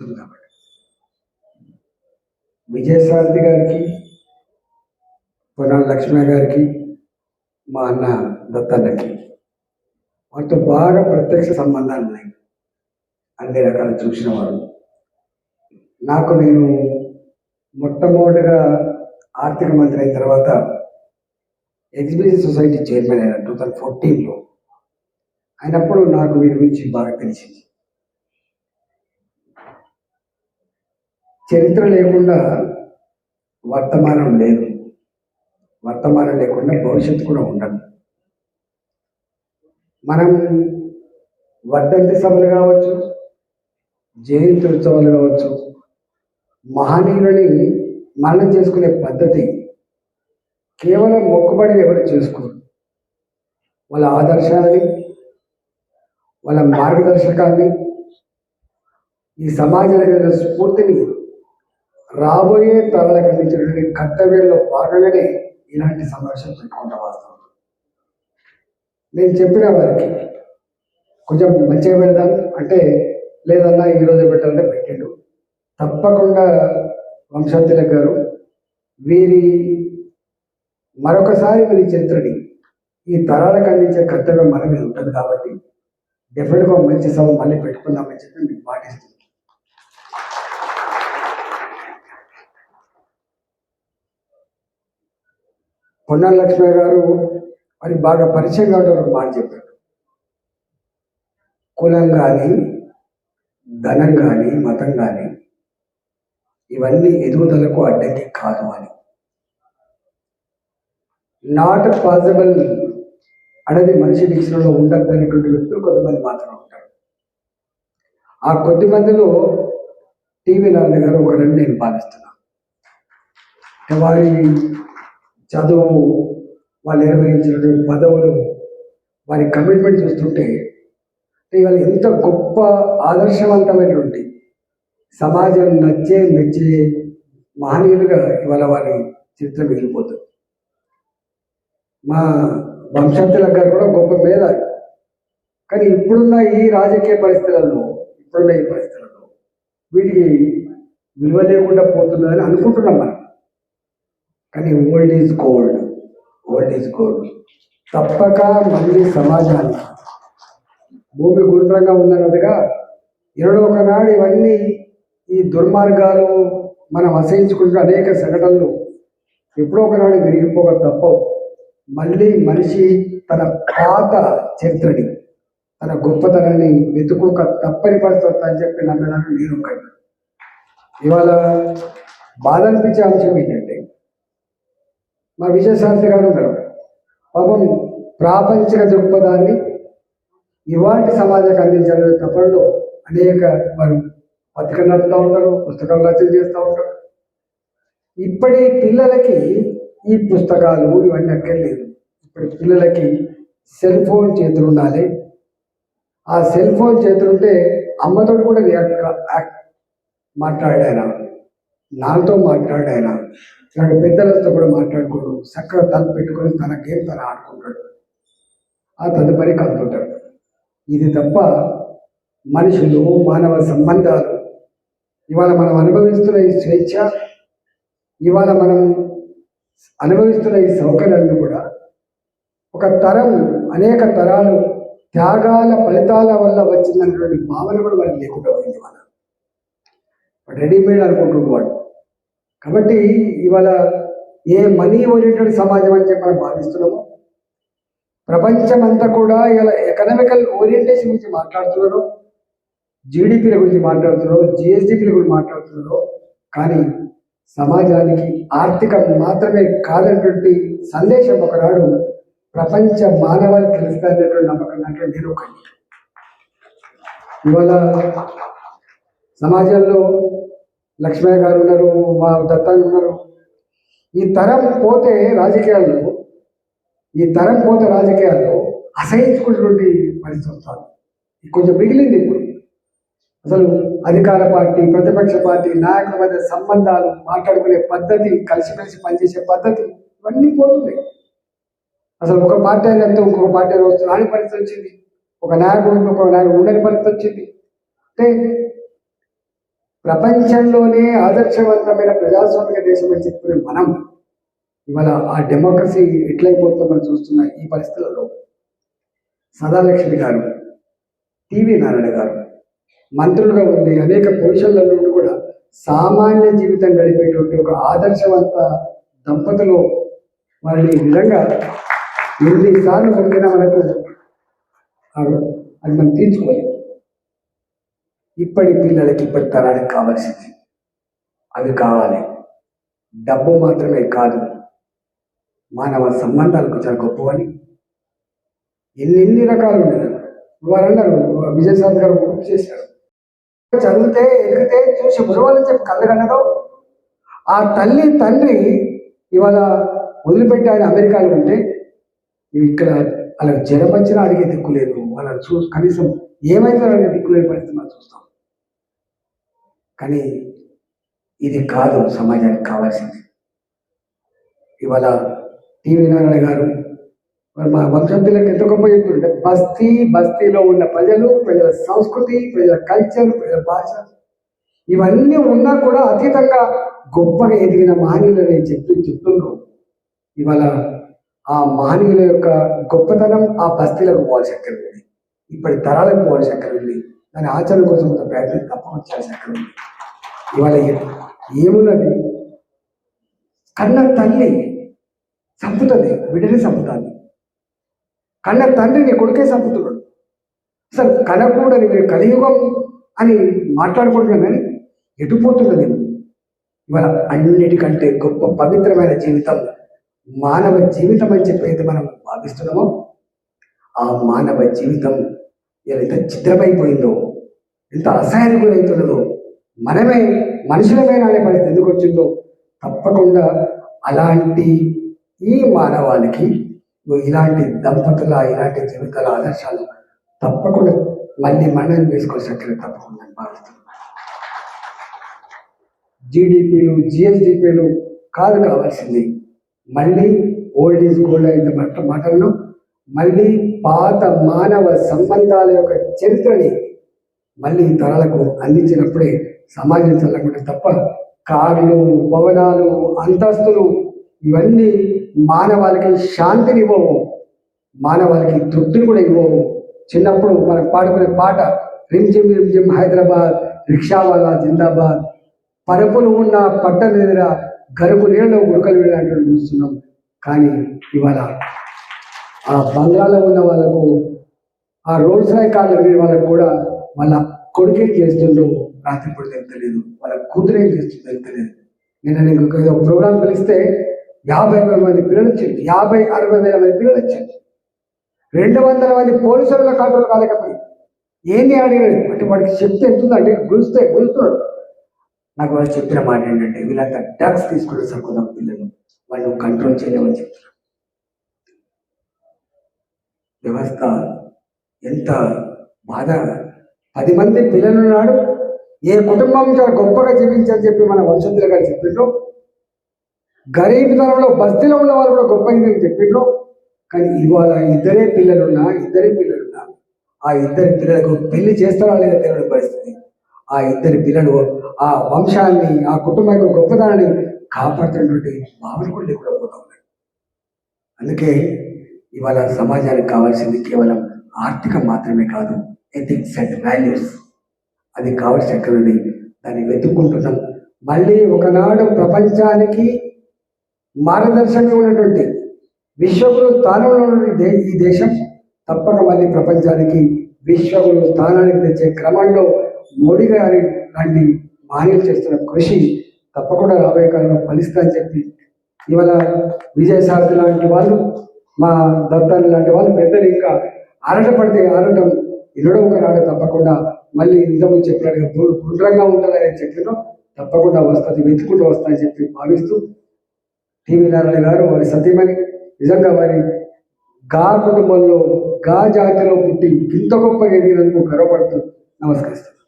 కాబట్టి. విజయశాంతి గారికి పొన్నాల లక్ష్మయ్య గారికి మా అన్న దత్తన్నకి వారితో బాగా ప్రత్యక్ష సంబంధాలు ఉన్నాయి. అన్ని రకాలు చూసిన వారు. నాకు నేను మొట్టమొదటిగా ఆర్థిక మంత్రి అయిన తర్వాత ఎగ్జిబిషన్ సొసైటీ చైర్మన్ అయిన టూ థౌజండ్ ఫోర్టీన్లో. అయినప్పుడు నాకు వీరి గురించి బాగా తెలిసింది. చరిత్ర లేకుండా వర్తమానం లేదు. వర్తమానం లేకుండా భవిష్యత్తు కూడా ఉండదు. మనం వర్ధంతి సభలు కావచ్చు జయంతి ఉత్సవాలు కావచ్చు మహనీయులని మరణం చేసుకునే పద్ధతి కేవలం మొక్కుబడి ఎవరు చేసుకోరు. వాళ్ళ ఆదర్శాలని వాళ్ళ మార్గదర్శకాన్ని ఈ సమాజానికి స్ఫూర్తిని రాబోయే తరాలకు అందించినటువంటి కర్తవ్యంలో భాగంగానే ఇలాంటి సమావేశం పెట్టుకుంటా వాస్తవం. నేను చెప్పిన వారికి కొంచెం మంచిగా పెడదాం అంటే లేదన్నా ఈరోజు పెట్టాలంటే పెట్టిండు. తప్పకుండా వంశతిలక్ గారు వీరి మరొకసారి వీరి చరిత్రని ఈ తరాలకు అందించే కర్తవ్యం మన మీద ఉంటుంది కాబట్టి డెఫినెట్గా మంచి సభ మళ్ళీ పెట్టుకుందామని చెప్పి మీకు పాటిస్తుంది పొన్నాల లక్ష్మయ్య గారు మరి బాగా పరిచయం కావడం మాట చెప్పారు. కులం కానీ ధనం కానీ మతం కానీ ఇవన్నీ ఎదుగుదలకు అడ్డంకి కాదు అని. నాట్ పాసిబుల్ అనేది మనిషి డిక్షనరీలో ఉండదు అనేటువంటి వ్యక్తులు కొంతమంది మాత్రం ఉంటారు. ఆ కొద్ది మందిలో టీవీ నాన్న గారు ఒకరని నేను భావిస్తున్నాను వారి చదువు వాళ్ళు నిర్వహించినటువంటి పదవులు వారి కమిట్మెంట్ చూస్తుంటే ఇవాళ ఎంత గొప్ప ఆదర్శవంతమైనటువంటి సమాజం నచ్చే మెచ్చే మహనీయులుగా ఇవాళ వారి చరిత్ర మిగిలిపోతుంది. మా వంశతుల గారు కూడా గొప్ప మీద కానీ ఇప్పుడున్న ఈ రాజకీయ పరిస్థితులలో ఇప్పుడున్న ఈ పరిస్థితులలో వీటికి విలువ లేకుండా పోతున్నదని అనుకుంటున్నాం మనం. కానీ old is gold. Old is gold. తప్పక మళ్ళీ సమాజాన్ని. భూమి గుండ్రంగా ఉందన్నట్టుగా ఇరవై ఒకనాడు ఇవన్నీ ఈ దుర్మార్గాలు మనం అసహించుకుంటున్న అనేక సంఘటనలు ఎప్పుడో ఒకనాడు విరిగిపోక తప్పవు. మళ్ళీ మనిషి తన పాత చరిత్రని తన గొప్పతనాన్ని వెతుకోక తప్పని పరిస్థితి అని చెప్పి నమ్మడానికి నేను ఒకటి ఇవాళ బాధ అనిపించే అంశం ఏంటంటే మా విజయశాంతి గారు ఉన్నారు. పాపం ప్రాపంచిక దృక్పథాన్ని ఇవాటి సమాజానికి అందించాలనే తపనలో అనేక వారు పత్రికలు నడుపుతూ ఉంటారు పుస్తకాలు రచన చేస్తూ ఉంటారు. ఇప్పటి పిల్లలకి ఈ పుస్తకాలు ఇవన్నీ అక్కర్లేదు. ఇప్పుడు పిల్లలకి సెల్ ఫోన్ చేతులు ఉండాలి. ఆ సెల్ ఫోన్ చేతులుంటే అమ్మతో కూడా రియాక్ట్ కా- యాక్ట్ మాట్లాడాయన ఇలాంటి పెద్దలతో కూడా మాట్లాడుకోడు. చక్కగా తను పెట్టుకొని తన గేమ్ తను ఆడుకుంటాడు. ఆ తదుపరి కంప్యూటర్. ఇది తప్ప మనుషులు మానవ సంబంధాలు. ఇవాళ మనం అనుభవిస్తున్న ఈ స్వేచ్ఛ ఇవాళ మనం అనుభవిస్తున్న ఈ సౌకర్యాలను కూడా ఒక తరం అనేక తరాలు త్యాగాల ఫలితాల వల్ల వచ్చిందన్నటువంటి భావన కూడా మనకి లేకుండా పోయింది మన రెడీమేడ్ అనుకుంటున్నాడు వాడు. కాబట్టి ఇవాళ ఏ మనీ ఓరియంటెడ్ సమాజం అని చెప్పి మనం భావిస్తున్నామో ప్రపంచం అంతా కూడా ఇలా ఎకనామికల్ ఓరియంటేషన్ గురించి మాట్లాడుతున్నారు జీడిపిల గురించి మాట్లాడుతున్నారు జిఎస్డిపిల గురించి మాట్లాడుతున్నారు కానీ సమాజానికి ఆర్థికం మాత్రమే కాదన్నటువంటి సందేశం ఒకనాడు ప్రపంచ మానవాళి తెలుస్తుందనేటువంటి నమ్మకం అంటే నేను ఒకటి ఇవాళ సమాజంలో లక్ష్మయ్య గారు ఉన్నారు మా దత్తాన్ని ఉన్నారు. ఈ తరం పోతే రాజకీయాల్లో ఈ తరం పోతే రాజకీయాల్లో అసహించుకున్నటువంటి పరిస్థితి వస్తుంది. కొంచెం మిగిలింది ఇప్పుడు. అసలు అధికార పార్టీ ప్రతిపక్ష పార్టీ నాయకుల మధ్య సంబంధాలు మాట్లాడుకునే పద్ధతి కలిసిమెలిసి పనిచేసే పద్ధతి ఇవన్నీ పోతున్నాయి. అసలు ఒక పార్టీ అయినంత ఇంకొక పార్టీ వస్తుంది రాని పరిస్థితి వచ్చింది. ఒక నాయకుడు ఇంకొక నాయకుడు ఉండని పరిస్థితి వచ్చింది. అంటే ప్రపంచంలోనే ఆదర్శవంతమైన ప్రజాస్వామిక దేశం అని చెప్పుకునే మనం ఇవాళ ఆ డెమోక్రసీ ఎట్లయిపోతుందని మనం చూస్తున్న ఈ పరిస్థితులలో సదాలక్ష్మి గారు టీవీ నారాయణ గారు మంత్రులుగా ఉండి అనేక పొజిషన్ల నుండి కూడా సామాన్య జీవితం గడిపేటువంటి ఒక ఆదర్శవంత దంపతులు వారిని నిజంగా ఎన్నిసార్లు పొందినా మనకు అది మనం తీర్చుకోలేదు ఇప్పటి పిల్లలకి ఇప్పటి తరానికి కావాల్సింది. అవి కావాలి. డబ్బు మాత్రమే కాదు. మానవ సంబంధాలకు చాలా గొప్పవని. ఎన్ని ఎన్ని రకాలు ఉన్నాయి. వారు అన్నారు విజయశాంతి గారు గుర్తు చేశారు. చదివితే ఎదిగితే చూసి గురువాలని చెప్పి కళ్ళగన్నదో ఆ తల్లి తండ్రి ఇవాళ వదిలిపెట్టి ఆయన అమెరికాలో ఉంటే ఇక్కడ అలా జ్వరం వచ్చినా అడిగే దిక్కు లేదు. వాళ్ళని చూ కనీసం ఏమైతే అడిగే దిక్కు లేని పరిస్థితి మనం చూస్తాం. కానీ ఇది కాదు సమాజానికి కావాల్సింది. ఇవాళ టీవీ నారాయణ గారు మా వంశంతులకు ఎంత గొప్ప చెప్తుంటే బస్తీ బస్తీలో ఉన్న ప్రజలు ప్రజల సంస్కృతి ప్రజల కల్చర్ ప్రజల భాష ఇవన్నీ ఉన్నా కూడా అతీతంగా గొప్పగా ఎదిగిన మహనీయులు నేను చెప్పి చెప్తున్నాను ఇవాళ ఆ మహనీయుల యొక్క గొప్పతనం ఆ బస్తీలకు పోవాల్సి అక్కడ ఉంది. ఇప్పటి తరాలకు పోవాల్సి అక్కడ ఉంది. దాని ఆచరణ కోసం ప్రయత్నం తప్పకుండా చేయాల్సి అక్కడ ఉంది. ఇవాళ ఏమున్నది? కన్న తల్లి చంపుతుంది బిడ్డని చంపుతుంది. కన్న తండ్రి నీ కొడుకే చంపుతున్నాడు. అసలు కనకూడని వీడు కలియుగం అని మాట్లాడుకుంటున్నాం కానీ ఎటుపోతున్నది ఇవాళ అన్నిటికంటే గొప్ప పవిత్రమైన జీవితం మానవ జీవితం అని చెప్పేది మనం భావిస్తున్నామో ఆ మానవ జీవితం ఎంత చిత్రమైపోయిందో ఎంత అసహాయానికి గురవుతున్నదో మనమే మనుషులమైన అనే పరిస్థితి ఎందుకు వచ్చిందో తప్పకుండా అలాంటి ఈ మానవాళికి ఇలాంటి దంపతుల ఇలాంటి జీవితాల ఆదర్శాలు తప్పకుండా మళ్ళీ మనం వేసుకోవాల్సిన తప్పకుండా భావిస్తున్నాను. జీడిపిలు జిఎస్డిపిలు కాదు కావాల్సింది. మళ్ళీ ఓల్డ్ ఈజ్ గోల్డ్ అయిన మాట మాటలను మళ్ళీ పాత మానవ సంబంధాల యొక్క చరిత్రని మళ్ళీ తరాలకు అందించినప్పుడే సమాజం చల్లకుండా తప్ప కార్లు భవనాలు అంతస్తులు ఇవన్నీ మానవాళికి శాంతిని ఇవ్వవు. మానవాళికి తృప్తిని కూడా ఇవ్వవు. చిన్నప్పుడు మనం పాడుకునే పాట రింజిమ్ రింజిమ్ హైదరాబాద్ రిక్షావాలా జిందాబాద్ పరుపులు ఉన్న పట్ట ఎదుర గరుపు నీళ్ళలో ఉడకలు వెళ్ళినట్టు చూస్తున్నాం. కానీ ఇవాళ ఆ బంగాళలో ఉన్న వాళ్ళకు ఆ రోడ్స్ రాయ్ కార్లు వెళ్ళిన వాళ్ళకు కూడా వాళ్ళ కొడుకే రాత్రి రాత్రిపూట తెలియదు వాళ్ళ కూతురు చేస్తుందో తెలుస్తలేదు నిన్న నేను ఒక ప్రోగ్రాం పిలిస్తే యాభై అరవై మంది పిల్లలు వచ్చింది యాభై అరవై వేల మంది పిల్లలు వచ్చింది రెండు వందల మంది పోలీసుల కంట్రోల్ కాలేకపోయింది ఏంది అడిగాడు. అంటే వాడికి చెప్తే ఎంతుందంటే గురిస్తే గురుస్తున్నాడు. నాకు వాళ్ళు చెప్పిన మాట ఏంటంటే వీళ్ళంతా డ్రగ్స్ తీసుకునే సరిపోదాం పిల్లలు? వాళ్ళు కంట్రోల్ చేయలేమని చెప్తున్నారు. వ్యవస్థ ఎంత బాధ. పది మంది పిల్లలు ఉన్నాడు. ఏ కుటుంబం చాలా గొప్పగా జీవించని చెప్పి మన వంశంతులు గారు చెప్పిండ్రు. గరీబ్తనంలో బస్తీలో ఉన్న వాళ్ళు కూడా గొప్ప ఇదని చెప్పిండ్రు. కానీ ఇవాళ ఇద్దరే పిల్లలున్నా ఇద్దరే పిల్లలున్నా ఆ ఇద్దరి పిల్లలకు పెళ్ళి చేస్తారా లేదా తెలియని పరిస్థితి. ఆ ఇద్దరి పిల్లలు ఆ వంశాన్ని ఆ కుటుంబం యొక్క గొప్పతనాన్ని కాపాడుతున్నటువంటి భావన కూడా లేకుండా పోతా ఉన్నాయి అందుకే ఇవాళ సమాజానికి కావాల్సింది కేవలం ఆర్థికం మాత్రమే కాదు. ఎథిక్స్ అండ్ వాల్యూస్ అది కావాల్సి దాన్ని వెతుక్కుంటున్నాం. మళ్ళీ ఒకనాడు ప్రపంచానికి మార్గదర్శకంగా ఉన్నటువంటి విశ్వగురు స్థానంలో ఉన్న ఈ దేశం తప్పక మళ్ళీ ప్రపంచానికి విశ్వగురు స్థానానికి తెచ్చే క్రమంలో మోడీ గారి లాంటి మహనీయులు చేస్తున్న కృషి తప్పకుండా రాబోయే కాలంలో ఫలిస్తుందని చెప్పి ఇవాళ విజయసారథి లాంటి వాళ్ళు మా దత్తాలు లాంటి వాళ్ళు పెద్దలు ఇంకా ఆరటపడితే ఆరటం ఇరడో ఒక నాడు తప్పకుండా మళ్ళీ ఇంతకుముందు చెప్పినట్టుగా గుండ్రంగా ఉంటుందని చెప్పిన తప్పకుండా వస్తుంది వెతుకుంటూ వస్తాయని చెప్పి భావిస్తూ టీవీ నారాయణ గారు వారి సత్యమని నిజంగా వారి గా కుటుంబంలో గా జాతిలో పుట్టి ఇంత గొప్ప ఎదిగినందుకు గర్వపడుతూ నమస్కరిస్తాను